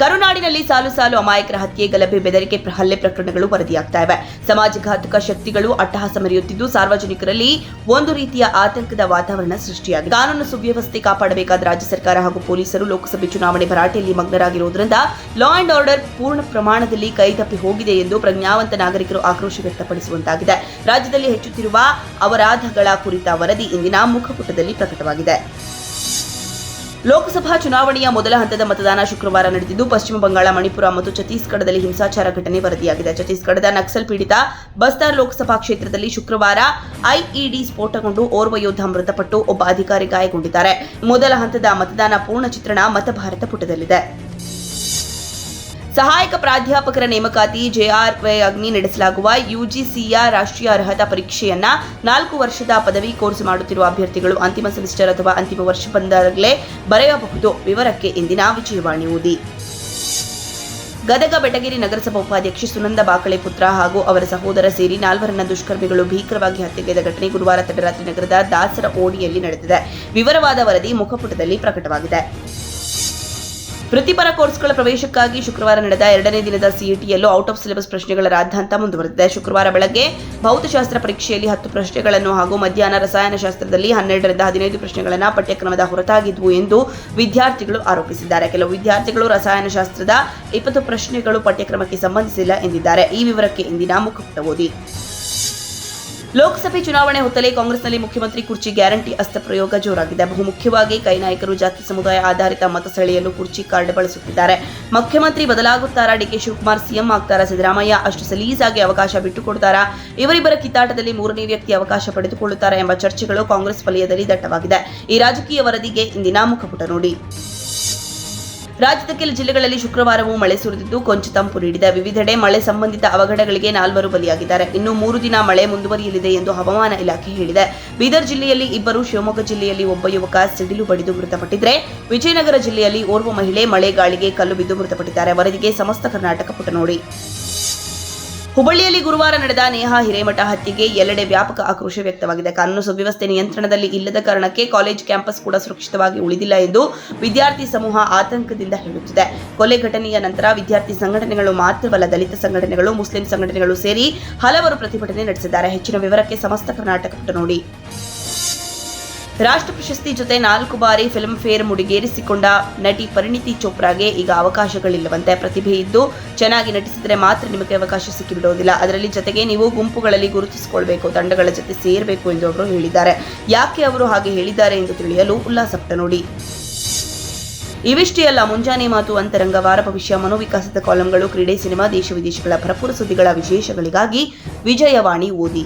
ಕರುನಾಡಿನಲ್ಲಿ ಸಾಲು ಸಾಲು ಅಮಾಯಕರ ಹತ್ಯೆ, ಗಲಭೆ, ಬೆದರಿಕೆ ಹಲ್ಲೆ ಪ್ರಕರಣಗಳು ವರದಿಯಾಗ್ತಾ ಇವೆ. ಸಮಾಜಘಾತಕ ಶಕ್ತಿಗಳು ಅಟ್ಟಹಾಸ ಮೆರೆಯುತ್ತಿದ್ದು, ಸಾರ್ವಜನಿಕರಲ್ಲಿ ಒಂದು ರೀತಿಯ ಆತಂಕದ ವಾತಾವರಣ ಸೃಷ್ಟಿಯಾಗಿದೆ. ಕಾನೂನು ಸುವ್ಯವಸ್ಥೆ ಕಾಪಾಡಬೇಕಾದ ರಾಜ್ಯ ಸರ್ಕಾರ ಹಾಗೂ ಪೊಲೀಸರು ಲೋಕಸಭೆ ಚುನಾವಣೆ ಭರಾಟೆಯಲ್ಲಿ ಮಗ್ನರಾಗಿರುವುದರಿಂದ ಲಾ ಅಂಡ್ ಆರ್ಡರ್ ಪೂರ್ಣ ಪ್ರಮಾಣದಲ್ಲಿ ಕೈತಪ್ಪಿ ಹೋಗಿದೆ ಎಂದು ಪ್ರಜ್ಞಾವಂತ ನಾಗರಿಕರು ಆಕ್ರೋಶ ವ್ಯಕ್ತಪಡಿಸುವಂತಾಗಿದೆ. ರಾಜ್ಯದಲ್ಲಿ ಹೆಚ್ಚುತ್ತಿರುವ ಅಪರಾಧಗಳ ಕುರಿತ ವರದಿ ಇಂದಿನ ಮುಖಪುಟದಲ್ಲಿ ಪ್ರಕಟವಾಗಿದೆ. ಲೋಕಸಭಾ ಚುನಾವಣೆಯ ಮೊದಲ ಹಂತದ ಮತದಾನ ಶುಕ್ರವಾರ ನಡೆದಿದ್ದು, ಪಶ್ಚಿಮ ಬಂಗಾಳ, ಮಣಿಪುರ ಮತ್ತು ಛತ್ತೀಸ್ಗಢದಲ್ಲಿ ಹಿಂಸಾಚಾರ ಘಟನೆ ವರದಿಯಾಗಿದೆ. ಛತ್ತೀಸ್ಗಢದ ನಕ್ಸಲ್ ಪೀಡಿತ ಬಸ್ತಾರ್ ಲೋಕಸಭಾ ಕ್ಷೇತ್ರದಲ್ಲಿ ಶುಕ್ರವಾರ ಐಇಡಿ ಸ್ಫೋಟಗೊಂಡು ಓರ್ವ ಯೋಧ ಮೃತಪಟ್ಟು ಒಬ್ಬ ಅಧಿಕಾರಿ ಗಾಯಗೊಂಡಿದ್ದಾರೆ. ಮೊದಲ ಹಂತದ ಮತದಾನ ಪೂರ್ಣ ಚಿತ್ರಣ ಮತಭಾರತ ಪುಟದಲ್ಲಿದೆ. ಸಹಾಯಕ ಪ್ರಾಧ್ಯಾಪಕರ ನೇಮಕಾತಿ ಜೆಆರ್ವೈ ಅಗ್ನಿ ನಡೆಸಲಾಗುವ ಯುಜಿಸಿಯ ರಾಷ್ಟ್ರೀಯ ಅರ್ಹತಾ ಪರೀಕ್ಷೆಯನ್ನ ನಾಲ್ಕು ವರ್ಷದ ಪದವಿ ಕೋರ್ಸ್ ಮಾಡುತ್ತಿರುವ ಅಭ್ಯರ್ಥಿಗಳು ಅಂತಿಮ ಸೆಮಿಸ್ಟರ್ ಅಥವಾ ಅಂತಿಮ ವರ್ಷ ಬಂದಾಗಲೇ ಬರೆಯಬಹುದು. ವಿವರಕ್ಕೆ ಇಂದಿನ ವಿಜಯವಾಣಿ ಓದಿ ಗದಗ, ಬೆಟಗೇರಿ ನಗರಸಭಾ ಉಪಾಧ್ಯಕ್ಷೆ ಸುನಂದ ಬಾಕಳೆ ಪುತ್ರ ಹಾಗೂ ಅವರ ಸಹೋದರ ಸೇರಿ ನಾಲ್ವರನ್ನ ದುಷ್ಕರ್ಮಿಗಳು ಭೀಕರವಾಗಿ ಹತ್ಯೆಗೈದ ಘಟನೆ ಗುರುವಾರ ತಡರಾತ್ರಿ ನಗರದ ದಾಸರ ಓಡಿಯಲ್ಲಿ ನಡೆದಿದೆ. ವಿವರವಾದ ವರದಿ ಮುಖಪುಟದಲ್ಲಿ ಪ್ರಕಟವಾಗಿದೆ. ವೃತ್ತಿಪರ ಕೋರ್ಸ್ಗಳ ಪ್ರವೇಶಕ್ಕಾಗಿ ಶುಕ್ರವಾರ ನಡೆದ ಎರಡನೇ ದಿನದ ಸಿಇಟಿಯಲ್ಲೂ ಔಟ್ ಆಫ್ ಸಿಲೆಬಸ್ ಪ್ರಶ್ನೆಗಳ ರಾದ್ಧಾಂತ ಮುಂದುವರೆದಿದೆ. ಶುಕ್ರವಾರ ಬೆಳಗ್ಗೆ ಭೌತಶಾಸ್ತ್ರ ಪರೀಕ್ಷೆಯಲ್ಲಿ ಹತ್ತು ಪ್ರಶ್ನೆಗಳನ್ನು ಹಾಗೂ ಮಧ್ಯಾಹ್ನ ರಸಾಯನಶಾಸ್ತ್ರದಲ್ಲಿ ಹನ್ನೆರಡರಿಂದ ಹದಿನೈದು ಪ್ರಶ್ನೆಗಳನ್ನು ಪಠ್ಯಕ್ರಮದ ಹೊರತಾಗಿದ್ವು ಎಂದು ವಿದ್ಯಾರ್ಥಿಗಳು ಆರೋಪಿಸಿದ್ದಾರೆ. ಕೆಲವು ವಿದ್ಯಾರ್ಥಿಗಳು ರಸಾಯನಶಾಸ್ತ್ರದ ಇಪ್ಪತ್ತು ಪ್ರಶ್ನೆಗಳು ಪಠ್ಯಕ್ರಮಕ್ಕೆ ಸಂಬಂಧಿಸಿಲ್ಲ ಎಂದಿದ್ದಾರೆ. ಈ ವಿವರಕ್ಕೆ ಇಂದಿನ ಮುಖಪುಟ ಓದಿ. ಲೋಕಸಭೆ ಚುನಾವಣೆ ಹೊತ್ತಲೇ ಕಾಂಗ್ರೆಸ್ನಲ್ಲಿ ಮುಖ್ಯಮಂತ್ರಿ ಕುರ್ಚಿ ಗ್ಯಾರಂಟಿ ಅಸ್ತ್ರ ಪ್ರಯೋಗ ಜೋರಾಗಿದೆ. ಬಹುಮುಖ್ಯವಾಗಿ ಕೈ ನಾಯಕರು ಜಾತಿ ಸಮುದಾಯ ಆಧಾರಿತ ಮತ ಸೆಳೆಯಲು ಕುರ್ಚಿ ಕಾರ್ಡ್ ಬಳಸುತ್ತಿದ್ದಾರೆ. ಮುಖ್ಯಮಂತ್ರಿ ಬದಲಾಗುತ್ತಾರಾ? ಡಿಕೆ ಶಿವಕುಮಾರ್ ಸಿಎಂ ಆಗ್ತಾರಾ? ಸಿದ್ದರಾಮಯ್ಯ ಅಷ್ಟು ಸಲೀಸಾಗಿ ಅವಕಾಶ ಬಿಟ್ಟುಕೊಡ್ತಾರಾ? ಇವರಿಬ್ಬರ ಕಿತ್ತಾಟದಲ್ಲಿ ಮೂರನೇ ವ್ಯಕ್ತಿ ಅವಕಾಶ ಪಡೆದುಕೊಳ್ಳುತ್ತಾರೆ ಎಂಬ ಚರ್ಚೆಗಳು ಕಾಂಗ್ರೆಸ್ ವಲಯದಲ್ಲಿ ದಟ್ಟವಾಗಿದೆ. ಈ ರಾಜಕೀಯ ವರದಿಗೆ ಇಂದಿನ ಮುಖಪುಟ ನೋಡಿ. ರಾಜ್ಯದ ಕೆಲ ಜಿಲ್ಲೆಗಳಲ್ಲಿ ಶುಕ್ರವಾರವೂ ಮಳೆ ಸುರಿದಿದ್ದು, ಕೊಂಚ ತಂಪು ನೀಡಿದೆ. ವಿವಿಧೆಡೆ ಮಳೆ ಸಂಬಂಧಿತ ಅವಘಡಗಳಿಗೆ ನಾಲ್ವರು ಬಲಿಯಾಗಿದ್ದಾರೆ. ಇನ್ನು ಮೂರು ದಿನ ಮಳೆ ಮುಂದುವರಿಯಲಿದೆ ಎಂದು ಹವಾಮಾನ ಇಲಾಖೆ ಹೇಳಿದೆ. ಬೀದರ್ ಜಿಲ್ಲೆಯಲ್ಲಿ ಇಬ್ಬರು, ಶಿವಮೊಗ್ಗ ಜಿಲ್ಲೆಯಲ್ಲಿ ಒಬ್ಬ ಯುವಕ ಸಿಡಿಲು ಬಡಿದು ಮೃತಪಟ್ಟಿದ್ದರೆ ವಿಜಯನಗರ ಜಿಲ್ಲೆಯಲ್ಲಿ ಓರ್ವ ಮಹಿಳೆ ಮಳೆ ಗಾಳಿಗೆ ಕಲ್ಲು ಬಿದ್ದು ಮೃತಪಟ್ಟಿದ್ದಾರೆ. ವರದಿಗೆ ಸಮಸ್ತ ಕರ್ನಾಟಕ ಪುಟ ನೋಡಿ ಹುಬ್ಬಳ್ಳಿಯಲ್ಲಿ ಗುರುವಾರ ನಡೆದ ನೇಹಾ ಹಿರೇಮಠ ಹತ್ಯೆಗೆ ಎಲ್ಲೆಡೆ ವ್ಯಾಪಕ ಆಕ್ರೋಶ ವ್ಯಕ್ತವಾಗಿದೆ. ಕಾನೂನು ಸುವ್ಯವಸ್ಥೆ ನಿಯಂತ್ರಣದಲ್ಲಿ ಇಲ್ಲದ ಕಾರಣಕ್ಕೆ ಕಾಲೇಜ್ ಕ್ಯಾಂಪಸ್ ಕೂಡ ಸುರಕ್ಷಿತವಾಗಿ ಉಳಿದಿಲ್ಲ ಎಂದು ವಿದ್ಯಾರ್ಥಿ ಸಮೂಹ ಆತಂಕದಿಂದ ಹೇಳುತ್ತಿದೆ. ಕೊಲೆ ಘಟನೆಯ ನಂತರ ವಿದ್ಯಾರ್ಥಿ ಸಂಘಟನೆಗಳು ಮಾತ್ರವಲ್ಲ, ದಲಿತ ಸಂಘಟನೆಗಳು, ಮುಸ್ಲಿಂ ಸಂಘಟನೆಗಳು ಸೇರಿ ಹಲವರು ಪ್ರತಿಭಟನೆ ನಡೆಸಿದ್ದಾರೆ. ಹೆಚ್ಚಿನ ವಿವರಕ್ಕೆ ಸಮಸ್ತ ಕರ್ನಾಟಕ ನೋಡಿ. ರಾಷ್ಟ್ರ ಪ್ರಶಸ್ತಿ ಜೊತೆ ನಾಲ್ಕು ಬಾರಿ ಫಿಲ್ಮ್ ಫೇರ್ ಮುಡಿಗೇರಿಸಿಕೊಂಡ ನಟಿ ಪರಿಣಿತಿ ಚೋಪ್ರಾಗೆ ಈಗ ಅವಕಾಶಗಳಿಲ್ಲವಂತೆ ಪ್ರತಿಭೆ ಇದ್ದು, ಚೆನ್ನಾಗಿ ನಟಿಸಿದರೆ ಮಾತ್ರ ನಿಮಗೆ ಅವಕಾಶ ಸಿಕ್ಕಿಬಿಡೋದಿಲ್ಲ. ಅದರಲ್ಲಿ ಜೊತೆಗೆ ನೀವು ಗುಂಪುಗಳಲ್ಲಿ ಗುರುತಿಸಿಕೊಳ್ಬೇಕು, ತಂಡಗಳ ಜೊತೆ ಸೇರಬೇಕು ಎಂದು ಅವರು ಹೇಳಿದ್ದಾರೆ. ಯಾಕೆ ಅವರು ಹಾಗೆ ಹೇಳಿದ್ದಾರೆ ಎಂದು ತಿಳಿಯಲು ಉಲ್ಲಾಸಪುಟ ನೋಡಿ. ಇವಿಷ್ಟೇ ಅಲ್ಲ, ಮುಂಜಾನೆ ಮಾತು, ಅಂತರಂಗ, ವಾರ ಭವಿಷ್ಯ ಮನೋವಿಕಾಸದ ಕಾಲಂಗಳು, ಕ್ರೀಡೆ, ಸಿನಿಮಾ, ದೇಶ ವಿದೇಶಗಳ ಭರಪೂರ ಸುದ್ದಿಗಳ ವಿಶೇಷಗಳಿಗಾಗಿ ವಿಜಯವಾಣಿ ಓದಿ.